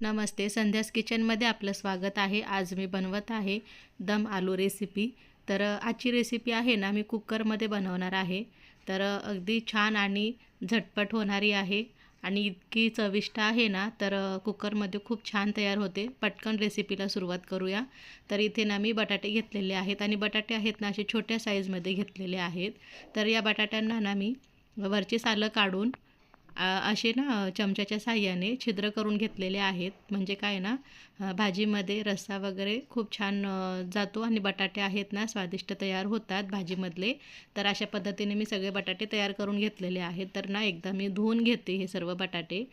नमस्ते. संध्यास किचनमध्ये आपलं स्वागत आहे. आज मी बनवत आहे दम आलू रेसिपी तर आजची रेसिपी आहे ना मी कुकरमध्ये बनवणार आहे. तर अगदी छान आणि झटपट होणारी आहे आणि इतकी चविष्ट आहे ना तर कुकरमध्ये खूप छान तयार होते. पटकन रेसिपीला सुरुवात करूया. तर इथे ना मी बटाटे घेतलेले आहेत आणि बटाटे आहेत ना असे छोट्या साईजमध्ये घेतलेले आहेत. तर या बटाट्यांना ना मी वरची सालं काढून असे ना चमच्याच्या साह्याने छिद्र करून घेतलेले आहेत. म्हणजे काय ना भाजीमध्ये रस्सा वगैरे खूप छान जातो आणि बटाटे आहेत ना स्वादिष्ट तयार होतात भाजीमधले. तर अशा पद्धतीने मी सगळे बटाटे तयार करून घेतलेले आहेत. तर ना एकदा मी धुवून घेते हे सर्व बटाटे.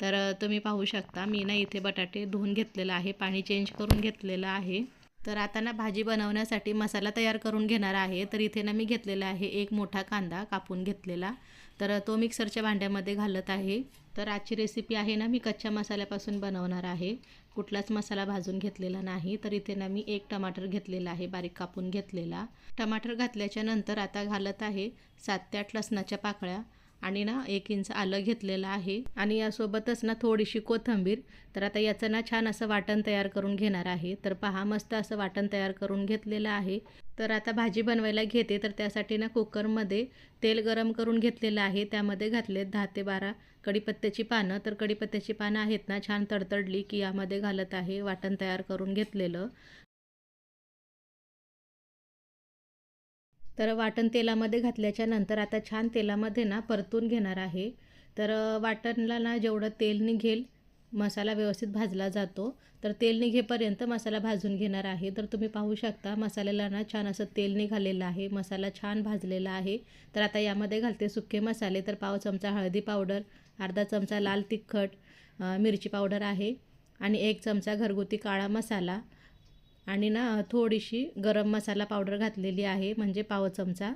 तर तुम्ही पाहू शकता मी ना इथे बटाटे धुवून घेतलेलं आहे. पाणी चेंज करून घेतलेलं आहे. तर आता ना भाजी बनवण्यासाठी मसाला तयार करून घेणार आहे. तर इथे ना मी घेतलेला आहे एक मोठा कांदा कापून घेतलेला. तर तो मिक्सरच्या भांड्यामध्ये घालत आहे. तर आजची रेसिपी आहे ना मी कच्च्या मसाल्यापासून बनवणार आहे. कुठलाच मसाला भाजून घेतलेला नाही. तर इथे ना मी एक टमाटर घेतलेला आहे बारीक कापून घेतलेला. टमाटर घातल्याच्या नंतर आता घालत आहे सात ते आठ लसणाच्या पाकळ्या. आणि ना एक इंच आलं घेतलेलं आहे. आणि यासोबतच ना थोडीशी कोथिंबीर. तर आता याचं ना छान असं वाटण तयार करून घेणार आहे. तर पहा मस्त असं वाटण तयार करून घेतलेलं आहे. तर आता भाजी बनवायला घेते. तर त्यासाठी ना कुकरमध्ये तेल गरम करून घेतलेलं आहे. त्यामध्ये घातले दहा ते बारा कढीपत्त्याची पानं. तर कढीपत्त्याची पानं आहेत ना छान तडतडली की यामध्ये घालत आहे वाटण तयार करून घेतलेलं. तर वाटण तेलामध्ये घातल्याच्या नंतर आता छान तेलामध्ये ना परतून घेणार आहे. तर वाटणला ना जेवढं तेल निघेल मसाला व्यवस्थित भाजला जातो. तर तेल निघेपर्यंत मसाला भाजून घेणार आहे. तर तुम्ही पाहू शकता मसाल्याला ना छान असं तेल निघालेलं आहे. मसाला छान भाजलेला आहे. तर आता यामध्ये घालते सुके मसाले. तर पाव चमचा हळदी पावडर अर्धा चमचा लाल तिखट मिरची पावडर आहे. आणि एक चमचा घरगुती काळा मसाला. आणि ना थोडीशी गरम मसाला पावडर घातलेली आहे म्हणजे पाव चमचा.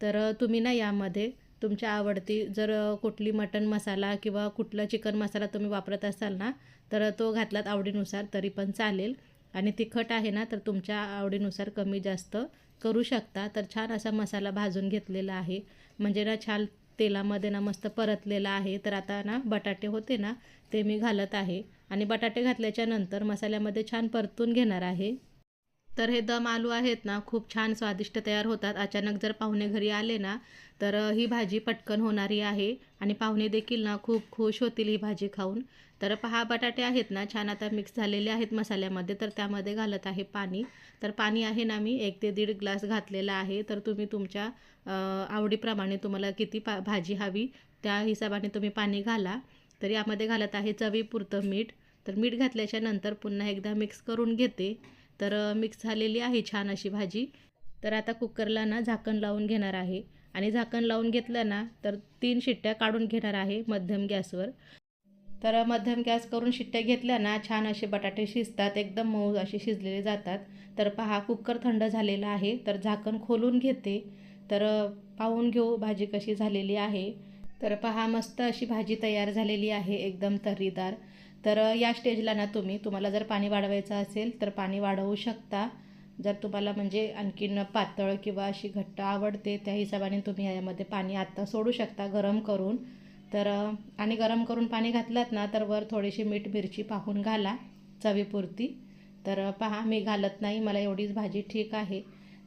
तर तुम्ही ना यामध्ये तुमच्या आवडती जर कुठली मटण मसाला किंवा कुठला चिकन मसाला तुम्ही वापरत असाल ना तर तो घातलात आवडीनुसार तरी पण चालेल. आणि तिखट आहे ना तर तुमच्या आवडीनुसार कमी जास्त करू शकता. तर छान असा मसाला भाजून घेतलेला आहे. म्हणजे ना छान तेलामध्ये ना मस्त परतलेला आहे. तर आता ना बटाटे होते ना ते मी घालत आहे. आणि बटाटे घातल्याच्या नंतर मसाल्यामध्ये छान परतून घेणार आहे. तर हे दम आलू आहेत ना खूप छान स्वादिष्ट तयार होतात. अचानक जर पाहुणे घरी आले ना तर ही भाजी पटकन होणारी आहे आणि पाहुणे देखील ना खूप खुश होतील ही भाजी खाऊन. तर पहा बटाटे आहेत ना छान आता मिक्स झालेले आहेत मसाल्यामध्ये तर त्यामध्ये घालत आहे पाणी. तर पाणी आहे ना मी एक ते दीड ग्लास घातलेला आहे. तर तुम्ही तुमच्या आवडीप्रमाणे तुम्हाला किती पा भाजी हवी त्या हिशोबाने तुम्ही पाणी घाला. तर यामध्ये घालत आहे चवीपुरतं मीठ. तर मीठ घातल्याच्या नंतर पुन्हा एकदा मिक्स करून घेते. तर मिक्स झालेली आहे छान अशी भाजी. तर आता कुकरला ना झाकण लावून घेणार आहे. आणि झाकण लावून घेतलं ना तर तीन शिट्ट्या काढून घेणार आहे मध्यम गॅसवर. तर मध्यम गॅस करून शिट्ट्या घेतल्या ना छान असे बटाटे शिजतात एकदम मऊ असे शिजलेले जातात. तर पहा कुकर थंड झालेला आहे तर झाकण खोलून घेते. तर पाहून घेऊ भाजी कशी झालेली आहे. तर पहा मस्त अशी भाजी तयार झालेली आहे एकदम तर्रीदार. तर या स्टेजला ना तुम्ही तुम्हाला जर पाणी वाढवायचं असेल तर पाणी वाढवू शकता. जर तुम्हाला म्हणजे आणखीन पातळ किंवा अशी घट्ट आवडते त्या हिशोबाने तुम्ही यामध्ये पाणी आत्ता सोडू शकता गरम करून. तर आणि गरम करून पाणी घातलात ना तर वर थोडीशी मीठ मिरची पाहून घाला चवीपुरती. तर पहा मी घालत नाही मला एवढीच भाजी ठीक आहे.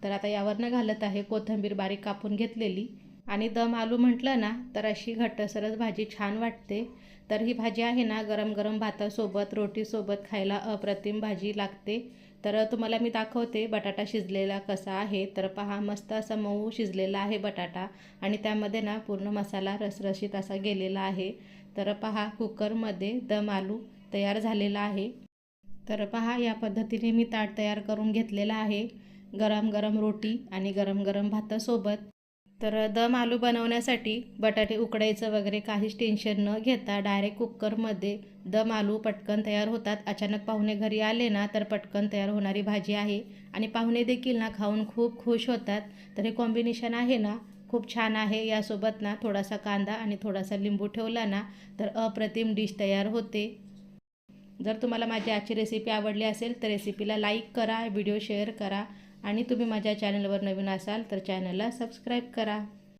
तर आता यावरनं घालत आहे कोथिंबीर बारीक कापून घेतलेली. आणि दम आलू म्हटलं ना तर अशी घट्टसरच भाजी छान वाटते. तर ही भाजी आहे ना गरम गरम भातासोबत रोटीसोबत खायला अप्रतिम भाजी लागते. तर तुम्हाला मी दाखवते बटाटा शिजलेला कसा आहे. तर पहा मस्त असा मऊ शिजलेला आहे बटाटा. आणि त्यामध्ये ना पूर्ण मसाला रसरशीत असा गेलेला आहे. तर पहा कुकरमध्ये दम आलू तयार झालेला आहे. तर पहा या पद्धतीने मी ताट तयार करून घेतलेला आहे. गरम गरम रोटी आणि गरम गरम भातासोबत. तर दम आलू बनवण्यासाठी बटाटे उकडायचं वगैरे काहीच टेन्शन न घेता डायरेक्ट कुकरमध्ये दम आलू पटकन तयार होतात. अचानक पाहुणे घरी आले ना तर पटकन तयार होणारी भाजी आहे. आणि पाहुणे देखील ना खाऊन खूप खुश होतात. तर हे कॉम्बिनेशन आहे ना खूप छान आहे. यासोबत ना थोडासा कांदा आणि थोडासा लिंबू ठेवला ना तर अप्रतिम डिश तयार होते. जर तुम्हाला माझी आजची रेसिपी आवडली असेल तर रेसिपीला लाईक करा व्हिडिओ शेअर करा. आणि तुम्ही माझ्या चॅनलवर नवीन असाल तर चॅनलला सबस्क्राईब करा.